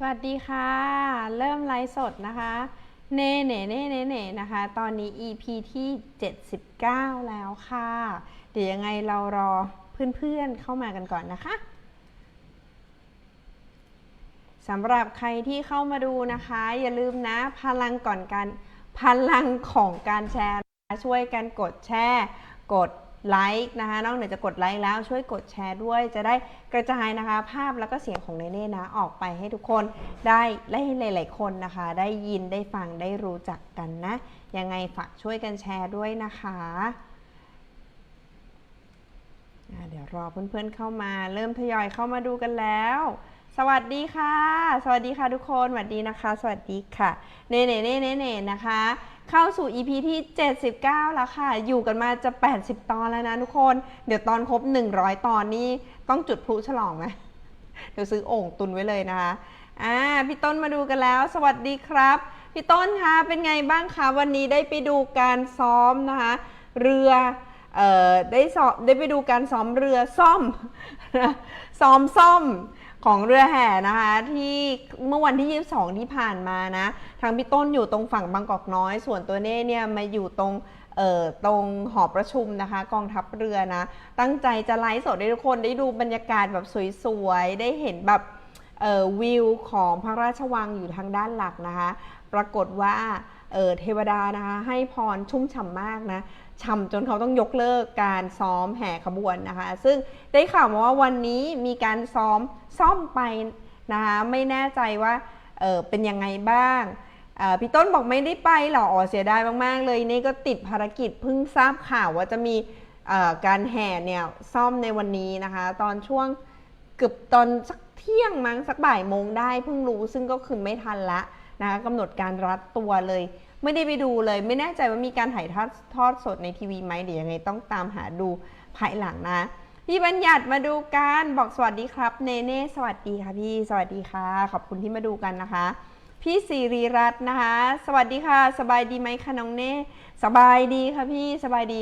สวัสดีค่ะ เริ่มไลฟ์สดนะคะ เน่เน่เน่เน่เน่นะคะ ตอนนี้ EP ที่ 79 แล้วค่ะ เดี๋ยวยังไงเรารอเพื่อนๆเข้ามากันก่อนนะคะสำหรับใครที่เข้ามาดูนะคะ อย่าลืมนะพลังก่อนการพลังของการแชร์ช่วยกันกดแชร์ กด ไลค์นะคะนอกเหนือจากกดไลค์แล้วช่วยกดแชร์ด้วย จะได้กระจายนะคะภาพแล้วก็เสียงของเนเน่นะออกไปให้ทุกคนได้ได้หลาย ๆ คนนะคะ ได้ยินได้ฟังได้รู้จักกันนะ ยังไงฝากช่วยกันแชร์ด้วยนะคะเดี๋ยวรอเพื่อนๆเข้ามา เริ่มทยอยเข้ามาดูกันแล้ว สวัสดีค่ะ สวัสดีค่ะทุกคนสวัสดีนะคะ สวัสดีค่ะ เน่เน่เน่เน่เน่นะคะ เข้าสู่ EP ที่ 79 แล้วค่ะ อยู่กันมาจะ 80 ตอนแล้วนะทุกคน เดี๋ยวตอนครบ 100 ตอนนี้ต้องจุดพลุฉลองไหมเดี๋ยวซื้อโอ่งตุนไว้เลยนะคะ อ่า พี่ต้นมาดูกันแล้ว สวัสดีครับ พี่ต้นคะเป็นไงบ้างคะวันนี้ได้ไปดูการซ้อมนะคะ เรือเอ่อได้สอบได้ไปดูการซ้อมเรือซ่อม ซ้อมซ่อม ของเรือแห่นะคะ ที่เมื่อวันที่ 22 ที่ผ่านมานะทางพี่ต้นอยู่ตรงฝั่งบางกอกน้อย ส่วนตัวเน่เนี่ยมาอยู่ตรงเอ่อตรงหอประชุมนะคะ กองทัพเรือนะ ตั้งใจจะไลฟ์สดให้ทุกคนได้ดูบรรยากาศแบบสวยๆ ได้เห็นแบบเอ่อวิวของพระราชวังอยู่ทางด้านหลักนะคะ ปรากฏว่าเเทวดานะคะให้พรชุ่มฉ่ำมากนะ ฉ่ำจนเขาต้องยกเลิกการซ้อมแห่ขบวนนะคะ ซึ่งได้ข่าวมาว่าวันนี้มีการซ้อมซ่อมไปนะคะไม่แน่ใจว่าเเป็นยังไงบ้างพี่ต้นบอกไม่ได้ไปหรออ๋อเสียดายมากๆ เลยนี่ก็ติดภารกิจเพิ่งทราบข่าวว่าจะมีการแห่เนี่ยซ่อมในวันนี้นะคะ ตอนช่วงเกือบตอนสักเที่ยงมั้งสักบ่ายโมงได้เพิ่งรู้ซึ่งก็คือไม่ทันละนะคะกำหนดการรัดตัวเลย ไม่ได้ไปดูเลย ไม่แน่ใจว่ามีการถ่ายทอดทอดสดในทีวีไหมเดี๋ยวยังไงต้องตามหาดูภายหลังนะ พี่บัญญัติมาดูกันบอกสวัสดีครับ เนเน่สวัสดีค่ะพี่สวัสดีค่ะ ขอบคุณที่มาดูกันนะคะ พี่สิริรัตน์นะคะ สวัสดีค่ะ สบายดีไหมคะน้องเน่สบายดีค่ะพี่สบายดี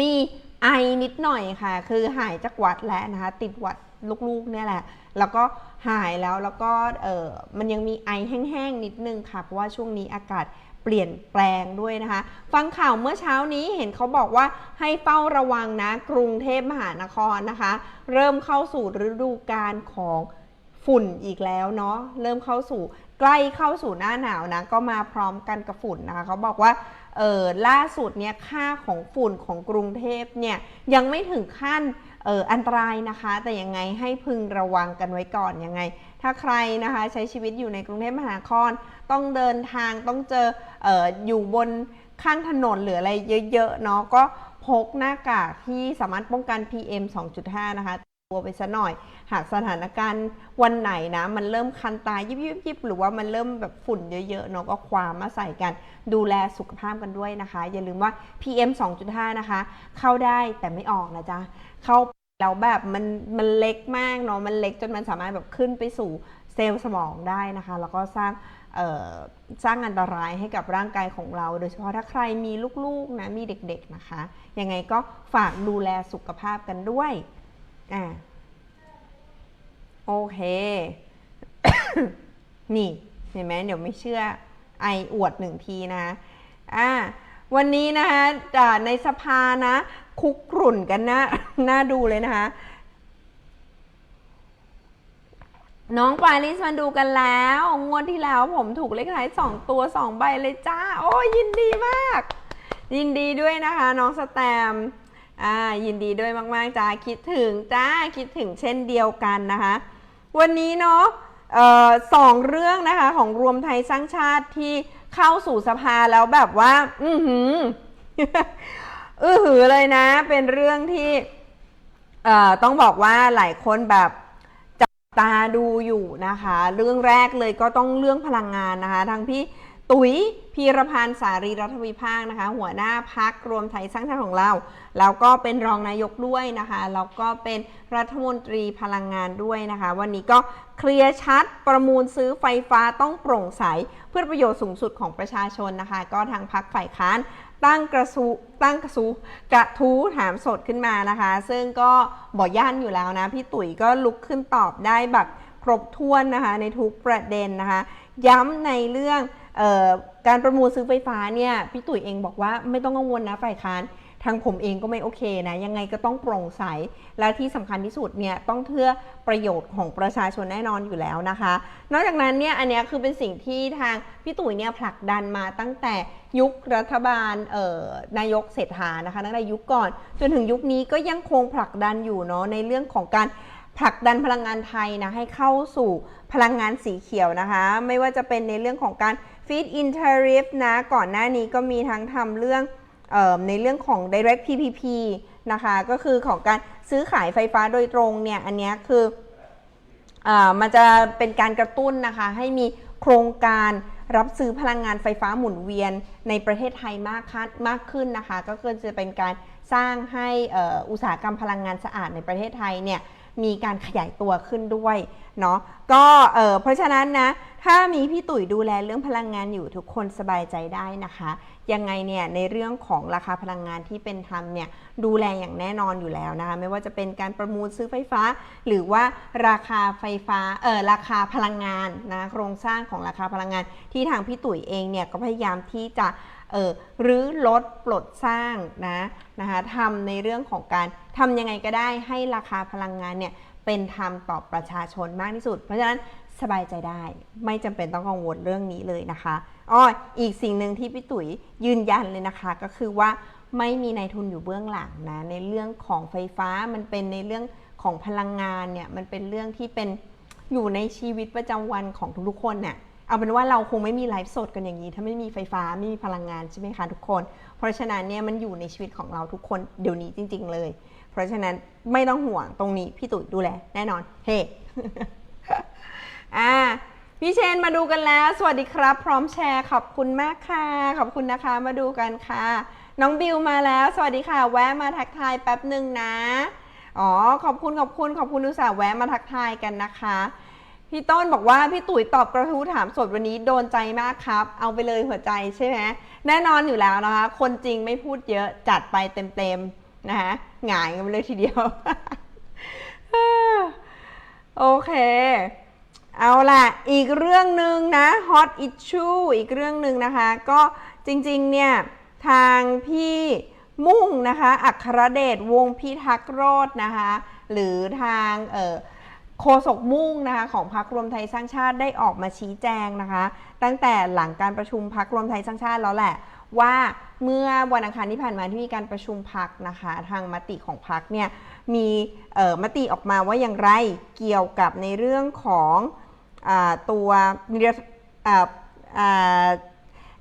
มีไอนิดหน่อยค่ะ คือหายจากหวัดแล้วนะคะ ติดหวัดลูกๆเนี่ยแหละ แล้วก็หายแล้วแล้วก็เออมันยังมีไอแห้งๆนิดนึงค่ะ เพราะว่าช่วงนี้อากาศ เปลี่ยนแปลงด้วยนะคะ ฟังข่าวเมื่อเช้านี้เห็นเขาบอกว่าให้เฝ้าระวังนะกรุงเทพมหานครนะคะ เริ่มเข้าสู่ฤดูกาลของฝุ่นอีกแล้วเนาะเริ่มเข้าสู่ใกล้เข้าสู่หน้าหนาวนะก็มาพร้อมกันกับฝุ่นนะคะเขาบอกว่าเออล่าสุดเนี่ยค่าของฝุ่นของกรุงเทพเนี่ยยังไม่ถึงขั้น อออันตรายนะคะ แต่ยังไงให้พึงระวังกันไว้ก่อนยังไง ถ้าใครนะคะใช้ชีวิตอยู่ในกรุงเทพมหานครต้องเดินทางต้องเจอเอออยู่บนข้างถนนหรืออะไรเยอะๆเนาะก็พกหน้ากากที่สามารถป้องกัน PM 2.5 นะคะตัวไปซะหน่อย หากสถานการณ์วันไหนนะ มันเริ่มคันตายิบยิบยิบหรือว่ามันเริ่มแบบฝุ่นเยอะๆเนาะก็คว้ามาใส่กัน ดูแลสุขภาพกันด้วยนะคะ อย่าลืมว่า PM 2.5 นะคะ เข้าได้แต่ไม่ออกนะจ๊ะ เข้าแล้วแบบมันมันเล็กมากเนาะมันเล็กจนมันสามารถแบบขึ้นไปสู่เซลล์สมองได้นะคะ แล้วก็สร้างสร้างอันตรายให้กับร่างกายของเรา โดยเฉพาะถ้าใครมีลูกๆนะมีเด็กๆนะคะ ยังไงก็ฝากดูแลสุขภาพกันด้วยอ่าโอเค นี่ เห็นไหมเดี๋ยวไม่เชื่อไออวดหนึ่งทีนะอ่า วันนี้นะคะอ่าในสภานะ คุกกรุ่นกันนะน่าดูเลยนะคะน้องปาลิสมาดูกันแล้ว งวดที่แล้วผมถูกเลขท้ายสองตัวสองใบเลยจ้า โอ้ยินดีมาก ยินดีด้วยนะคะ น้องสแตมอ่ายินดีด้วยมากๆจ้าคิดถึงจ้าคิดถึงเช่นเดียวกันนะคะ วันนี้เนาะออสองเรื่องนะคะของรวมไทยสร้างชาติที่ เข้าสู่สภาแล้วแบบว่า อือหืออือหือเลยนะ เป็นเรื่องที่เอ่อต้องบอกว่าหลายคนแบบจับตาดูอยู่นะคะ เรื่องแรกเลยก็ต้องเรื่องพลังงานนะคะทั้งพี่ตุ๋ยพีรพันธ์สารีรัฐวิภาคนะคะ หัวหน้าพักรวมไทยสร้างชาติของเรา แล้วก็เป็นรองนายกด้วยนะคะแล้วก็เป็นรัฐมนตรีพลังงานด้วยนะคะ วันนี้ก็เคลียร์ชัดประมูลซื้อไฟฟ้าต้องโปร่งใส พื่อประโยชน์สูงสุดของประชาชนนะคะ ก็ทางพักฝ่ายค้านตั้งกระสูตั้งกระสูกระทู้ถามสดขึ้นมานะคะ ซึ่งก็บอย่านอยู่แล้วนะ พี่ตุ๋ยก็ลุกขึ้นตอบได้แบบครบถ้วนนะคะ ในทุกประเด็นนะคะ ย้ำในเรื่องออการประมูลซื้อไฟฟ้าเนี่ยพี่ตุ๋ยเองบอกว่าไม่ต้องกังวลนะฝ่ายค้าน ทางผมเองก็ไม่โอเคนะยังไงก็ต้องโปร่งใส และที่สำคัญที่สุดเนี่ยต้องเพื่อประโยชน์ของประชาชนแน่นอนอยู่แล้วนะคะ นอกจากนั้นเนี่ยอันนี้คือเป็นสิ่งที่ทางพี่ตุ๋ยเนี่ยผลักดันมาตั้งแต่ยุครัฐบาลนายกเศรษฐานะคะตั้งแต่ยุคก่อน จนถึงยุคนี้ก็ยังคงผลักดันอยู่เนาะในเรื่องของการผลักดันพลังงานไทยนะให้เข้าสู่พลังงานสีเขียวนะคะ ไม่ว่าจะเป็นในเรื่องของการ feed in tariff นะก่อนหน้านี้ก็มีทั้งทำเรื่อง ในเรื่องของ direct PPP นะคะ ก็คือของการซื้อขายไฟฟ้าโดยตรงเนี่ย อันนี้คืออมันจะเป็นการกระตุ้นนะคะ ให้มีโครงการรับซื้อพลังงานไฟฟ้าหมุนเวียนในประเทศไทยมากขึ้นมากขึ้นนะคะ ก็คือจะเป็นการสร้างให้อุตสาหกรรมพลังงานสะอาดในประเทศไทยเนี่ย มีการขยายตัวขึ้นด้วยเนาะก็เออเพราะฉะนั้นนะถ้ามีพี่ตุ๋ยดูแลเรื่องพลังงานอยู่ทุกคนสบายใจได้นะคะ ยังไงเนี่ยในเรื่องของราคาพลังงานที่เป็นธรรมเนี่ยดูแลอย่างแน่นอนอยู่แล้วนะคะ ไม่ว่าจะเป็นการประมูลซื้อไฟฟ้า หรือว่าราคาไฟฟ้าเออราคาพลังงานนะโครงสร้างของราคาพลังงานที่ทางพี่ตุ๋ยเองเนี่ยก็พยายามที่จะ เออรื้อลดปลดสร้างนะนะคะทำในเรื่องของการทำยังไงก็ได้ให้ราคาพลังงานเนี่ยเป็นธรรมต่อประชาชนมากที่สุด เพราะฉะนั้นสบายใจได้ ไม่จำเป็นต้องกังวลเรื่องนี้เลยนะคะอ้ออีกสิ่งหนึ่งที่พี่ตุ๋ยยืนยันเลยนะคะ ก็คือว่าไม่มีนายทุนอยู่เบื้องหลังนะในเรื่องของไฟฟ้ามันเป็นในเรื่องของพลังงานเนี่ยมันเป็นเรื่องที่เป็นอยู่ในชีวิตประจำวันของทุกๆคนเนี่ย เอาเป็นว่าเราคงไม่มีไลฟ์สดกันอย่างนี้ ถ้าไม่มีไฟฟ้าไม่มีพลังงานใช่ไหมคะทุกคน เพราะฉะนั้นเนี่ยมันอยู่ในชีวิตของเราทุกคนเดี๋ยวนี้จริง ๆ เลย เพราะฉะนั้นไม่ต้องห่วงตรงนี้พี่ตุ๋ยดูแลแน่นอน เฮ้ อ่าพี่เชนมาดูกันแล้ว สวัสดีครับ พร้อมแชร์ ขอบคุณมากค่ะ ขอบคุณนะคะ มาดูกันค่ะ น้องบิวมาแล้ว สวัสดีค่ะ แวะมาทักทายแป๊บหนึ่งนะ อ๋อ ขอบคุณขอบคุณขอบคุณอุตส่าห์แวะมาทักทายกันนะคะ พี่ต้นบอกว่าพี่ตุ๋ยตอบกระทู้ถามสดวันนี้โดนใจมากครับ เอาไปเลยหัวใจใช่ไหมแน่นอนอยู่แล้วนะคะ คนจริงไม่พูดเยอะจัดไปเต็มๆนะคะหงายกันไปเลยทีเดียว โอเค เอาล่ะ อีกเรื่องหนึ่งนะ hot issue อีกเรื่องหนึ่งนะคะ ก็จริงๆเนี่ย ทางพี่มุ่งนะคะ อัครเดชวงพิทักษ์โรจน์นะคะ หรือทางเอ่อ โฆษกมุ่งนะคะของพรรครวมไทยสร้างชาติได้ออกมาชี้แจงนะคะ ตั้งแต่หลังการประชุมพรรครวมไทยสร้างชาติแล้วแหละ ว่าเมื่อวันอังคารที่ผ่านมาที่มีการประชุมพักนะคะ ทางมติของพักเนี่ยมีมติออกมาว่าอย่างไรเกี่ยวกับในเรื่องของอตัว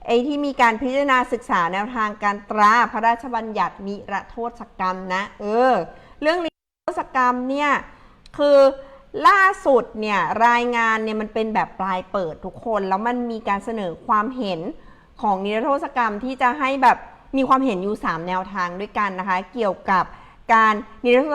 ไอ้ที่มีการพิจารณาศึกษาแนวทางการตราพระราชบัญญัตินิรโทษกรรมนะ เออ เรื่องนิรโทษกรรมเนี่ยคือ ล่าสุดเนี่ยรายงานเนี่ยมันเป็นแบบปลายเปิดทุกคน แล้วมันมีการเสนอความเห็นของนิรโทษกรรมที่จะให้แบบมีความเห็นอยู่ 3 แนวทางด้วยกันนะคะ เกี่ยวกับการนิรโท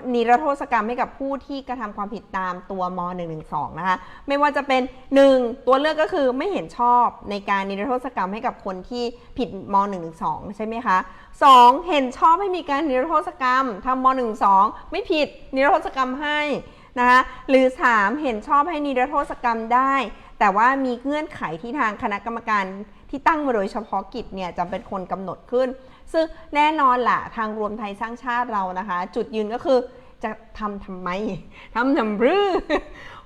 ษนิรโทษกรรมให้กับผู้ที่กระทำความผิดตามตัวม .112 นะคะ ไม่ว่าจะเป็น 1 ตัวเลือกก็คือไม่เห็นชอบในการนิรโทษกรรมให้กับคนที่ผิดม .112 ใช่ไหมคะ 2. เห็นชอบให้มีการนิรโทษกรรมทำม .112 ไม่ผิดนิรโทษกรรมให้ นะคะหรือ 3 เห็นชอบให้นิรโทษกรรมได้ แต่ว่ามีเงื่อนไขที่ทางคณะกรรมการที่ตั้งมาโดยเฉพาะกิจเนี่ยจะเป็นคนกำหนดขึ้น ซึ่งแน่นอนล่ะทางรวมไทยสร้างชาติเรานะคะ จุดยืนก็คือจะทำทำไมทำทำรื้อ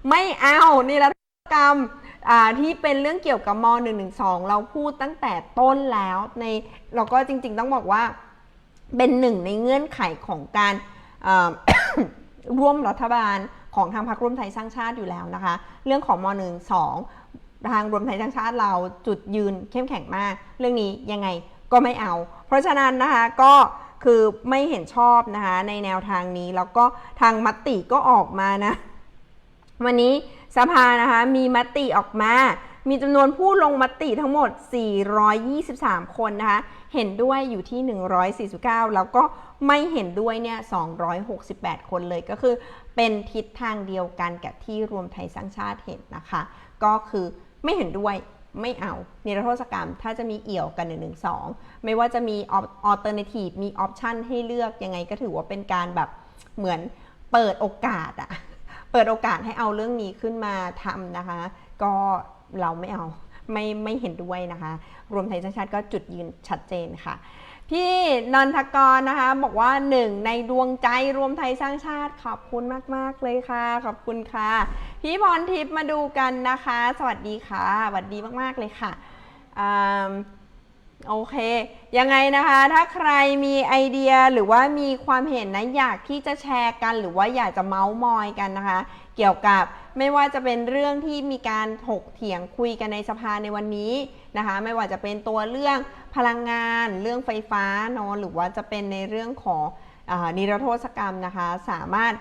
ไม่เอานี่ละกรรมที่เป็นเรื่องเกี่ยวกับม .112 เราพูดตั้งแต่ต้นแล้วในเราก็จริง ๆ ต้องบอกว่าเป็นหนึ่งในเงื่อนไขของการ ร่วมรัฐบาลของทางพรรคร่วมไทยสร้างชาติอยู่แล้วนะคะ เรื่องของม .12 ทางรวมไทยสร้างชาติเราจุดยืนเข้มแข็งมาก เรื่องนี้ยังไงก็ไม่เอา เพราะฉะนั้นนะคะก็คือไม่เห็นชอบนะคะในแนวทางนี้แล้วก็ทางมติก็ออกมานะ วันนี้สภานะคะมีมติออกมา มีจำนวนผู้ลงมติทั้งหมด 423 คนนะคะ เห็นด้วยอยู่ที่ 149 แล้วก็ไม่เห็นด้วยเนี่ย 268 คนเลยก็คือเป็นทิศทางเดียวกันกับที่รวมไทยสร้างชาติเห็นนะคะ ก็คือไม่เห็นด้วยไม่เอานิรโทษกรรมถ้าจะมีเอี่ยวกัน1 1 2ไม่ว่าจะมีออเทอร์เนทีฟมีออปชันให้เลือกยังไงก็ถือว่าเป็นการแบบเหมือนเปิดโอกาสอะเปิดโอกาสให้เอาเรื่องนี้ขึ้นมาทำนะคะ ก็ เราไม่เอาไม่ไม่เห็นด้วยนะคะ รวมไทยสร้างชาติก็จุดยืนชัดเจนค่ะ พี่นันทกรนะคะบอกว่าหนึ่งในดวงใจรวมไทยสร้างชาติขอบคุณมาก ๆ เลยค่ะ ขอบคุณค่ะ พี่พรทิพย์มาดูกันนะคะ สวัสดีค่ะสวัสดีมาก ๆ เลยค่ะอโอเค ยังไงนะคะ ถ้าใครมีไอเดียหรือว่ามีความเห็นนะอยากที่จะแชร์กัน หรือว่าอยากจะเมาส์มอยกันนะคะ เกี่ยวกับ ไม่ว่าจะเป็นเรื่องที่มีการถกเถียงคุยกันในสภาในวันนี้นะคะ ไม่ว่าจะเป็นตัวเรื่องพลังงาน เรื่องไฟฟ้าเนอะหรือว่าจะเป็นในเรื่องของอนิรโทษกรรมนะคะ สามารถ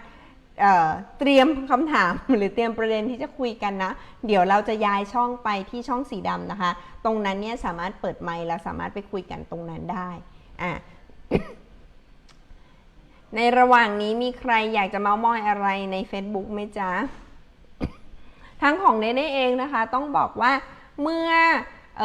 เอ่อเตรียมคำถามหรือเตรียมประเด็นที่จะคุยกันนะ เดี๋ยวเราจะย้ายช่องไปที่ช่องสีดำนะคะ ตรงนั้นเนี่ยสามารถเปิดไมค์แล้วสามารถไปคุยกันตรงนั้นได้อะในระหว่างนี้มีใครอยากจะเมาส์มอยอะไรใน Facebook ไหมจ๊ะ ทั้งของเนเน่เองนะคะ ต้องบอกว่าเมื่ออ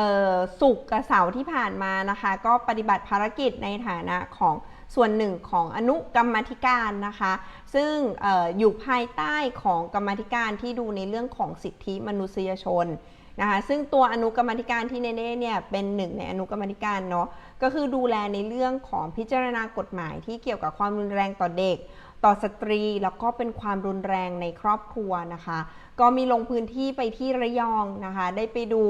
สุกกับเสาร์ที่ผ่านมานะคะ ก็ปฏิบัติภารกิจในฐานะของส่วนหนึ่งของอนุกรรมธิการนะคะ ซึ่งอออยู่ภายใต้ของกรรมธิการที่ดูในเรื่องของสิทธิมนุษยชนนะคะซึ่งตัวอนุกรรมธิการที่เนเน่เนี่ยเป็นหนึ่งในอนุกรรมธิการเนาะก็คือดูแลในเรื่องของพิจารณากฎหมายที่เกี่ยวกับความรุนแรงต่อเด็ก ต่อสตรีแล้วก็เป็นความรุนแรงในครอบครัวนะคะ ก็มีลงพื้นที่ไปที่ระยองนะคะ ได้ไปดู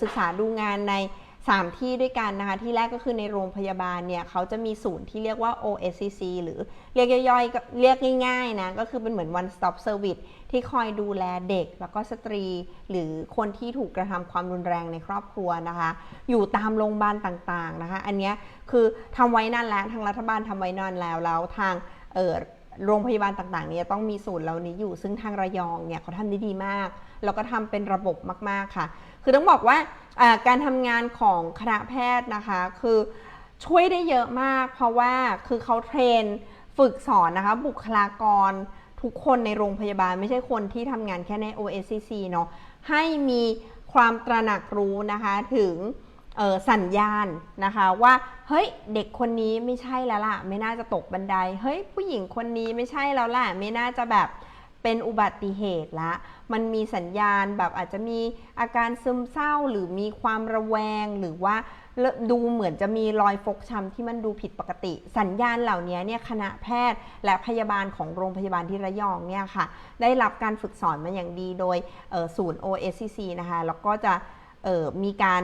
ศึกษาดูงานใน 3 ที่ด้วยกันนะคะ ที่แรกก็คือในโรงพยาบาลเนี่ยเขาจะมีศูนย์ที่เรียกว่า OSCC หรือเรียกย่อยๆเรียกง่ายๆนะ ก็คือเป็นเหมือน one stop service ที่คอยดูแลเด็ก แล้วก็สตรี หรือคนที่ถูกกระทำความรุนแรงในครอบครัวนะคะ อยู่ตามโรงพยาบาลต่างๆนะคะ อันนี้คือทำไว้นานแล้วทางรัฐบาลทำไว้นานแล้วแล้วทางเออ โรงพยาบาลต่างๆเนี่ยต้องมีศูนย์เหล่านี้อยู่ ซึ่งทางระยองเนี่ยเขาทำได้ดีมาก แล้วก็ทำเป็นระบบมากๆค่ะ คือต้องบอกว่าการทำงานของคณะแพทย์นะคะ คือช่วยได้เยอะมาก เพราะว่าคือเขาเทรนฝึกสอนนะคะบุคลากรทุกคนในโรงพยาบาลไม่ใช่คนที่ทำงานแค่ใน OSCC เนาะให้มีความตระหนักรู้นะคะถึง สัญญาณนะคะว่าเฮ้ยเด็กคนนี้ไม่ใช่แล้วล่ะ ไม่น่าจะตกบันไดเฮ้ยผู้หญิงคนนี้ไม่ใช่แล้วล่ะ ไม่น่าจะแบบเป็นอุบัติเหตุละ มันมีสัญญาณแบบอาจจะมีอาการซึมเศร้าหรือมีความระแวงหรือว่าดูเหมือนจะมีรอยฟกช้ำที่มันดูผิดปกติ สัญญาณเหล่านี้เนี่ยคณะแพทย์และพยาบาลของโรงพยาบาลที่ระยองเนี่ยค่ะ ได้รับการฝึกสอนมาอย่างดีโดยศูนย์ OSCC นะคะ แล้วก็จะมีการ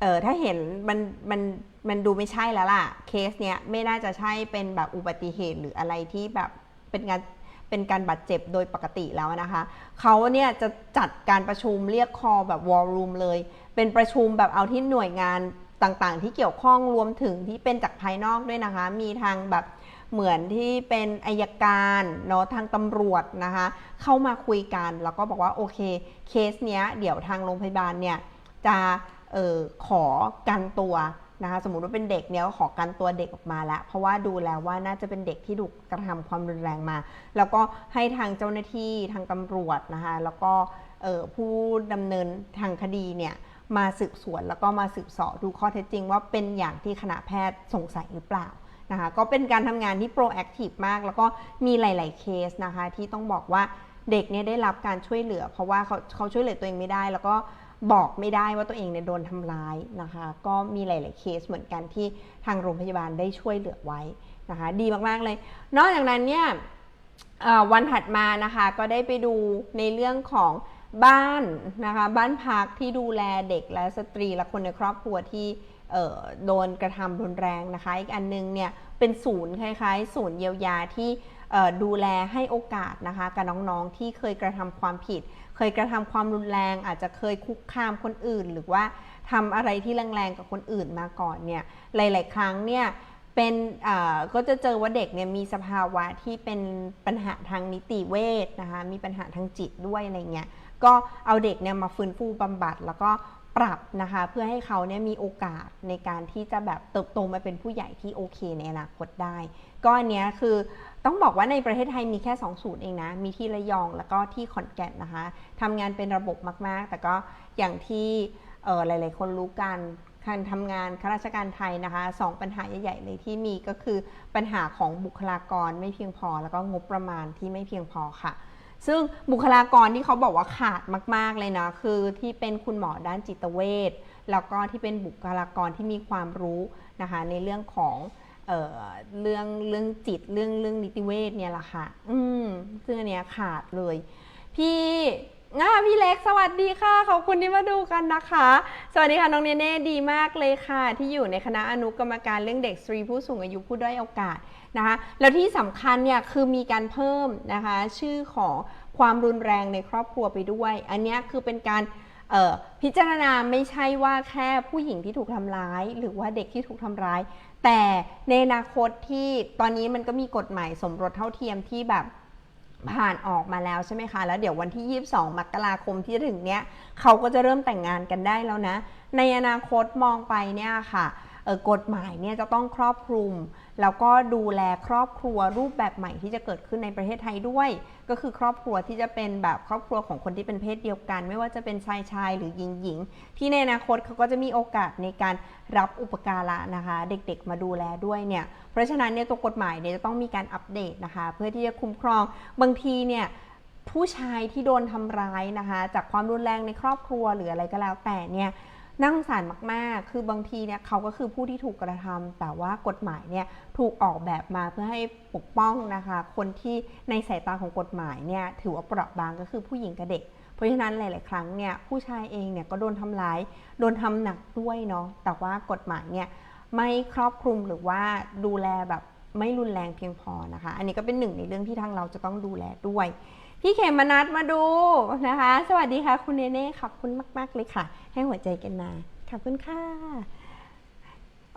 เออถ้าเห็นมันมันมันดูไม่ใช่แล้วล่ะ เคสเนี้ยไม่น่าจะใช่เป็นแบบอุบัติเหตุหรืออะไรที่แบบเป็นการเป็นการบาดเจ็บโดยปกติแล้วนะคะ เขาเนี่ยจะจัดการประชุมเรียกคอแบบวอลลุ่มเลย เป็นประชุมแบบเอาที่หน่วยงานต่างๆ ที่เกี่ยวข้องรวมถึงที่เป็นจากภายนอกด้วยนะคะ มีทางแบบเหมือนที่เป็นอายการเนาะทางตำรวจนะคะ เข้ามาคุยกันแล้วก็บอกว่าโอเคเคสเนี้ยเดี๋ยวทางโรงพยาบาลเนี่ยจะ เออขอกันตัวนะคะสมมติว่าเป็นเด็กเนี่ยก็ขอกันตัวเด็กออกมาแล้ว เพราะว่าดูแล้วว่าน่าจะเป็นเด็กที่ถูกกระทำความรุนแรงมา แล้วก็ให้ทางเจ้าหน้าที่ทางตำรวจนะคะแล้วก็เออผู้ดำเนินทางคดีเนี่ยมาสืบสวนแล้วก็มาสืบสอบดูข้อเท็จจริง ว่าเป็นอย่างที่คณะแพทย์สงสัยหรือเปล่านะคะก็เป็นการทำงานที่โปรแอคทีฟมาก แล้วก็มีหลาย ๆ เคสนะคะที่ต้องบอกว่าเด็กเนี่ยได้รับการช่วยเหลือ เพราะว่าเขาเขาช่วยเหลือตัวเองไม่ได้ แล้วก็ บอกไม่ได้ว่าตัวเองเนี่ยโดนทำร้ายนะคะ ก็มีหลาย ๆ เคสเหมือนกันที่ทางโรงพยาบาลได้ช่วยเหลือไว้นะคะ ดีมาก ๆ เลย นอกจากนั้นเนี่ยวันถัดมานะคะก็ได้ไปดูในเรื่องของบ้านนะคะบ้านพักที่ดูแลเด็กและสตรีและคนในครอบครัวที่โดนกระทำรุนแรงนะคะ อีกอันนึงเนี่ยเป็นศูนย์คล้ายๆ ศูนย์เยียวยาที่ ดูแลให้โอกาสนะคะกับน้องๆที่เคยกระทำความผิด เคยกระทำความรุนแรง อาจจะเคยคุกคามคนอื่น หรือว่าทำอะไรที่แรงๆกับคนอื่นมาก่อนเนี่ยหลาย ๆ ครั้งเนี่ยเป็นก็จะเจอว่าเด็กเนี่ยมีสภาวะที่เป็นปัญหาทางนิติเวชนะคะมีปัญหาทางจิตด้วยอะไรเงี้ยก็เอาเด็กเนี่ยมาฟื้นฟูบำบัดแล้วก็ปรับนะคะเพื่อให้เขาเนี่ยมีโอกาสในการที่จะแบบเติบโตมาเป็นผู้ใหญ่ที่โอเคในอนาคตได้ ก็อันเนี้ยคือต้องบอกว่าในประเทศไทยมีแค่2ศูนย์เองนะ มีที่ระยองแล้วก็ที่ขอนแก่นนะคะทำงานเป็นระบบมาก ๆ แต่ก็อย่างที่เออหลาย ๆ คนรู้กันการทำงานข้าราชการไทยนะคะสองปัญหาใหญ่ ๆ เลยที่มีก็คือปัญหาของบุคลากรไม่เพียงพอ แล้วก็งบประมาณที่ไม่เพียงพอค่ะ ซึ่งบุคลากรที่เขาบอกว่าขาดมาก ๆ เลยนะ คือที่เป็นคุณหมอด้านจิตเวชแล้วก็ที่เป็นบุคลากรที่มีความรู้นะคะในเรื่องของ เเรื่องเรื่องจิตเรื่องเรื่องนิติเวชเนี่ยแหละค่ะ อืมซึ่งอันเนี้ยขาดเลย พี่อ่าพี่เล็กสวัสดีค่ะ ขอบคุณที่มาดูกันนะคะ สวัสดีค่ะ น้องเนเน่ดีมากเลยค่ะ ที่อยู่ในคณะอนุกรรมการเรื่องเด็กสตรีผู้สูงอายุผู้ด้อยโอกาสนะคะ แล้วที่สำคัญเนี่ยคือมีการเพิ่มนะคะ ชื่อของความรุนแรงในครอบครัวไปด้วย อันเนี้ยคือเป็นการพิจารณาไม่ใช่ว่าแค่ผู้หญิงที่ถูกทำร้าย หรือว่าเด็กที่ถูกทำร้าย แต่ในอนาคตที่ตอนนี้มันก็มีกฎหมายสมรสเท่าเทียมที่แบบผ่านออกมาแล้วใช่ไหมคะ แล้วเดี๋ยววันที่ 22 มกราคมที่ถึงเนี้ยเขาก็จะเริ่มแต่งงานกันได้แล้วนะ ในอนาคตมองไปเนี่ยค่ะเออกฎหมายเนี่ยจะต้องครอบคลุม แล้วก็ดูแลครอบครัวรูปแบบใหม่ที่จะเกิดขึ้นในประเทศไทยด้วย ก็คือครอบครัวที่จะเป็นแบบครอบครัวของคนที่เป็นเพศเดียวกัน ไม่ว่าจะเป็นชายชายหรือหญิงหญิงที่ในอนาคตเขาก็จะมีโอกาสในการรับอุปการะนะคะ เด็กๆมาดูแลด้วยเนี่ยเพราะฉะนั้นเนี่ยตัวกฎหมายเนี่ยจะต้องมีการอัปเดตนะคะ เพื่อที่จะคุ้มครองบางทีเนี่ยผู้ชายที่โดนทำร้ายนะคะ จากความรุนแรงในครอบครัวหรืออะไรก็แล้วแต่เนี่ย น่าสงสารมาก ๆ คือบางทีเนี่ยเขาก็คือผู้ที่ถูกกระทำแต่ว่ากฎหมายเนี่ยถูกออกแบบมาเพื่อให้ปกป้องนะคะ คนที่ในสายตาของกฎหมายเนี่ยถือว่าเปราะบางก็คือผู้หญิงกับเด็ก เพราะฉะนั้นหลาย ๆ ครั้งเนี่ยผู้ชายเองเนี่ยก็โดนทำร้าย โดนทำหนักด้วยเนาะ แต่ว่ากฎหมายเนี่ยไม่ครอบคลุมหรือว่าดูแลแบบไม่รุนแรงเพียงพอนะคะ อันนี้ก็เป็นหนึ่งในเรื่องที่ทางเราจะต้องดูแลด้วย พี่เขมมนัดมาดูนะคะ สวัสดีค่ะ คุณเนเน่ขอบคุณมาก ๆ เลยค่ะ ให้หัวใจกันมาขอบคุณค่ะ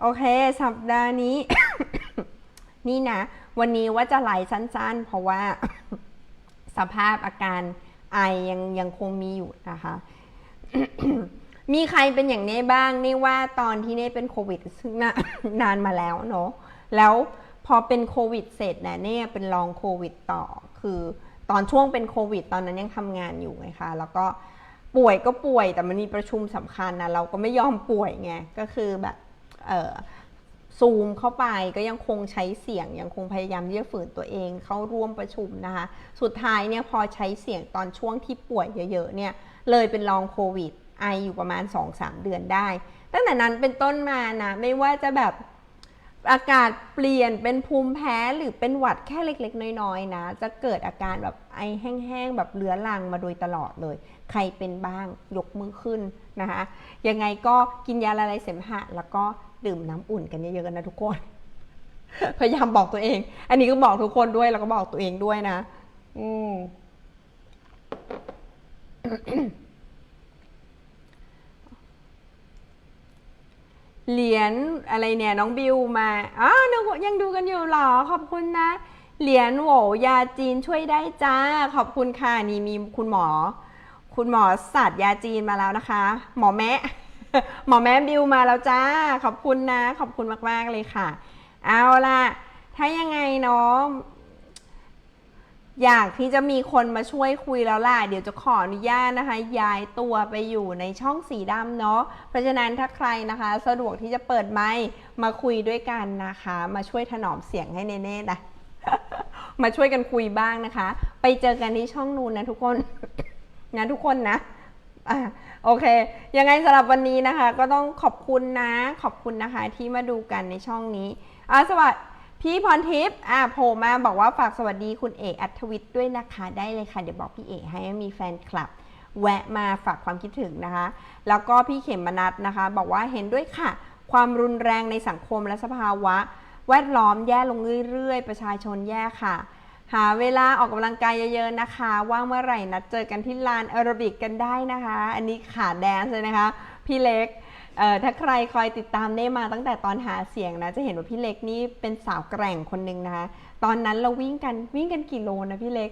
โอเค สัปดาห์นี้ นี่นะ วันนี้ว่าจะไลฟ์สั้น ๆ เพราะว่าสภาพอาการไอยังยังคงมีอยู่นะคะ มีใครเป็นอย่างเน่บ้างนี่ว่าตอนที่เน่เป็นโควิด ซึ่งนนานมาแล้วเนาะแล้วพอเป็นโควิดเสร็จนี่ยเน่เป็นลองโควิดต่อคือ ตอนช่วงเป็นโควิด ตอนนั้นยังทำงานอยู่ไงคะแล้วก็ป่วยก็ป่วยแต่มันมีประชุมสำคัญนะเราก็ไม่ยอมป่วยไงก็คือแบบเออซูมเข้าไปก็ยังคงใช้เสียงยังคงพยายามที่จะฝืนตัวเอง เข้าร่วมประชุมนะคะ สุดท้ายเนี่ยพอใช้เสียงตอนช่วงที่ป่วยเยอะๆเนี่ยเลยเป็นลองโควิดไออยู่ประมาณ 2-3 เดือนได้ ตั้งแต่นั้นเป็นต้นมานะไม่ว่าจะแบบ อากาศเปลี่ยนเป็นภูมิแพ้หรือเป็นหวัดแค่เล็กๆ น้อยๆนะ จะเกิดอาการแบบไอแห้งๆแบบเรื้อรังมาโดยตลอดเลย ใครเป็นบ้างยกมือขึ้นนะคะยังไงก็กินยาละลายเสมหะ แล้วก็ดื่มน้ำอุ่นกันเยอะๆนนะทุกคน พยายามบอกตัวเอง อันนี้ก็บอกทุกคนด้วยแล้วก็บอกตัวเองด้วยนะ อืม เหรียญอะไรเนี่ยน้องบิวมาอ้าวนึกยังดูกันอยู่หรอ ขอบคุณนะ เหรียญโหวยาจีนช่วยได้จ้า ขอบคุณค่ะ นี่มีคุณหมอ คุณหมอสัตว์ยาจีนมาแล้วนะคะ หมอแมะหมอแม่บิวมาแล้วจ้า ขอบคุณนะ ขอบคุณมาก ๆ เลยค่ะ เอาล่ะ ถ้ายังไงเนาะ อยากที่จะมีคนมาช่วยคุยแล้วล่ะ เดี๋ยวจะขออนุญาตนะคะ ย้ายตัวไปอยู่ในช่องสีดำเนาะ เพราะฉะนั้นถ้าใครนะคะ สะดวกที่จะเปิดไมค์มาคุยด้วยกันนะคะ มาช่วยถนอมเสียงให้เน่ๆนะ มาช่วยกันคุยบ้างนะคะ ไปเจอกันที่ช่องนู้นนะทุกคน นะทุกคนนะอะโอเค ยังไงสำหรับวันนี้นะคะ ก็ต้องขอบคุณนะ ขอบคุณนะคะที่มาดูกันในช่องนี้อะสวัสดี พี่พรทิพย์อะโผล่มาบอกว่าฝากสวัสดีคุณเอกอัธวิทย์ด้วยนะคะ ได้เลยค่ะ เดี๋ยวบอกพี่เอกให้มีแฟนคลับ แวะมาฝากความคิดถึงนะคะ แล้วก็พี่เขมนัทนะคะ บอกว่าเห็นด้วยค่ะ ความรุนแรงในสังคมและสภาวะ แวดล้อมแย่ลงเรื่อยๆ ประชาชนแย่ค่ะ หาเวลาออกกำลังกายเยอะๆนะคะ ว่างเมื่อไหร่นัดเจอกันที่ลานแอโรบิกกันได้นะคะ อันนี้ขาแดนซ์เลยนะคะ พี่เล็ก ถ้าใครคอยติดตามเน่มาตั้งแต่ตอนหาเสียงนะ จะเห็นว่าพี่เล็กนี่เป็นสาวแกร่งคนหนึ่งนะคะ ตอนนั้นเราวิ่งกันวิ่งกันกี่โลนะพี่เล็ก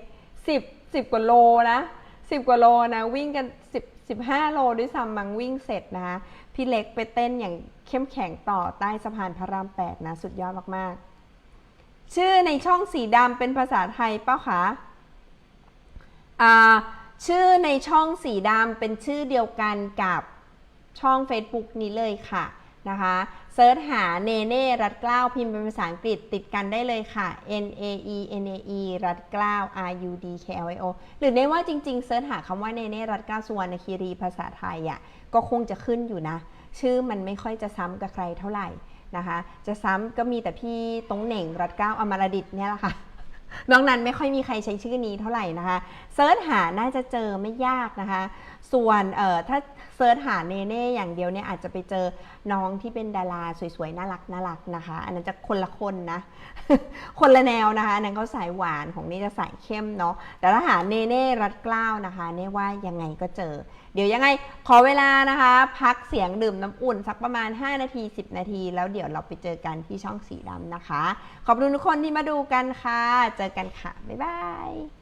10 10กว่าโลนะ10 กว่าโลนะวิ่งกัน 10 15 โลด้วยซ้ำมังวิ่งเสร็จนะคะพี่เล็กไปเต้นอย่างเข้มแข็งต่อใต้สะพานพระราม 8 นะ สุดยอดมากๆ ชื่อในช่องสีดำเป็นภาษาไทยเป้าคะอ่าชื่อในช่องสีดำเป็นชื่อเดียวกันกับ ช่อง Facebook นี้เลยค่ะนะคะเซิร์ชหาเนเน่รัดเกล้าพิมพ์เป็นภาษาอังกฤษติดกันได้เลยค่ะ N A E N A E รัดเกล้า R U D K L I O หรือในว่าจริงๆเซิร์ชหาคำว่าเนเน่รัดเกล้าสุวรรณคีรีภาษาไทยอะก็คงจะขึ้นอยู่นะ ชื่อมันไม่ค่อยจะซ้ำกับใครเท่าไหร่นะคะ จะซ้ำก็มีแต่พี่ตรงเหน่งรัดเกล้าอมรดิตเนี่ยแหละค่ะ นอกนั้นไม่ค่อยมีใครใช้ชื่อนี้เท่าไหร่นะคะเซิร์ชหาน่าจะเจอไม่ยากนะคะ ส่วนเอ่อถ้าเซิร์ชหาเนเน่อย่างเดียวเนี่ยอาจจะไปเจอน้องที่เป็นดาราสวยๆ น่ารักน่ารักนะคะ อันนั้นจะคนละคนนะ คนละแนวนะคะ อันนั้นเขาสายหวานของนี่จะสายเข้มเนาะแต่ถ้าหาเนเน่รัดเกล้าวนะคะเน่ว่ายังไงก็เจอ เดี๋ยวยังไงขอเวลานะคะ พักเสียงดื่มน้ำอุ่นสักประมาณ 5 นาที 10 นาที แล้วเดี๋ยวเราไปเจอกันที่ช่องสีดำนะคะ ขอบคุณทุกคนที่มาดูกันค่ะ เจอกันค่ะบ๊ายบาย